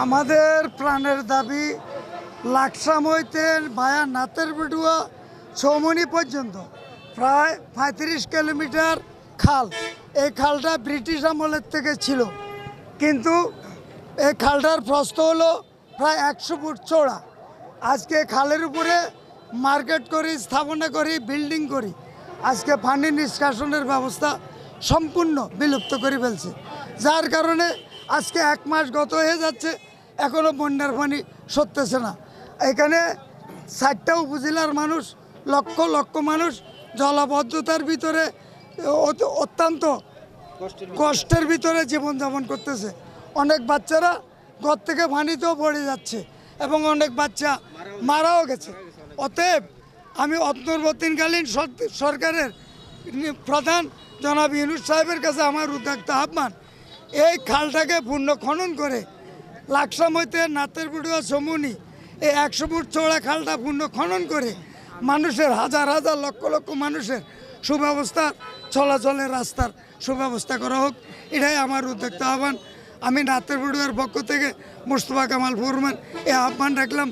আমাদের প্রাণের দাবি লাকসাম হইতে ভায়া নাতের বেডুয়া ছৌমনি পর্যন্ত, প্রায় পঁয়ত্রিশ কিলোমিটার খাল। এই খালটা ব্রিটিশ আমলের থেকে ছিল। কিন্তু এই খালটার প্রস্ত হলো প্রায় একশো ফুট চওড়া। আজকে খালের উপরে মার্কেট করি, স্থাপনা করি, বিল্ডিং করি। আজকে পানি নিষ্কাশনের ব্যবস্থা সম্পূর্ণ বিলুপ্ত করে ফেলছে। যার কারণে আজকে এক মাস গত হয়ে যাচ্ছে এখনও বন্যার পানি সরতেছে না। এখানে ষাটটা উপজেলার মানুষ, লক্ষ লক্ষ মানুষ জলাবদ্ধতার ভিতরে, অত- অত্যন্ত কষ্টের ভিতরে জীবনযাপন করতেছে। অনেক বাচ্চারা ঘর থেকে পানিতেও পড়ে যাচ্ছে এবং অনেক বাচ্চা মারাও গেছে। অতএব আমি অন্তর্বর্তীকালীন সরকারের প্রধান জনাব ইউনুস সাহেবের কাছে আমার উদ্যোক্ত আহ্বান এই খালটাকে পূর্ণ খনন করে। লাকসাম হইতে নাতের বুড়ুয়া সমুনি এই একশো ফুট চওড়া খালটা পূর্ণ খনন করে। মানুষের হাজার হাজার লক্ষ লক্ষ মানুষের সুব্যবস্থা, চলাচলের রাস্তার সুব্যবস্থা করা হোক, এটাই আমার উদ্যোক্ত আহ্বান। আমি নাতের বুড়ুয়ার পক্ষ থেকে মুস্তফা কামাল ফোরমান এই আহ্বান রাখলাম।